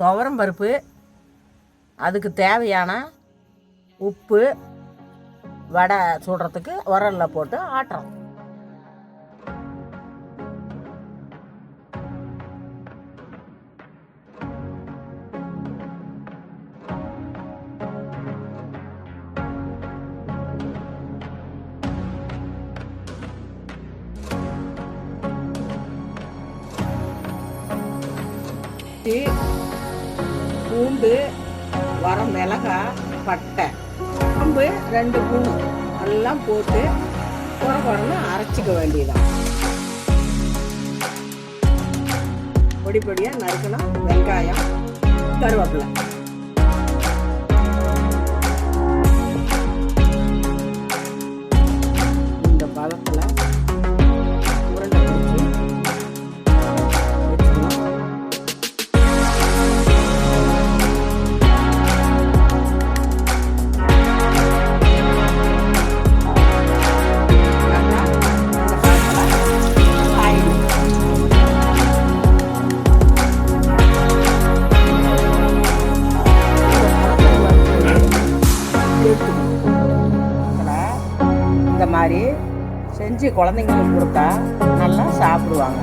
துவரம் பருப்பு அதுக்கு தேவையான உப்பு வடை சுடுறதுக்கு உரல்ல போட்டு ஆட்டுறோம். இஞ்சி, பூண்டு வர மிளகாய் பட்டை குழம்பு ரெண்டு மூணு எல்லாம் போட்டு குறை குறைன்னு அரைச்சிக்க வேண்டியதான் பொடி பொடியாக நறுக்கணும் வெங்காயம் கருவேப்பிலை. மாதிரி செஞ்சு குழந்தைங்களுக்கு கொடுத்தா நல்லா சாப்பிடுவாங்க.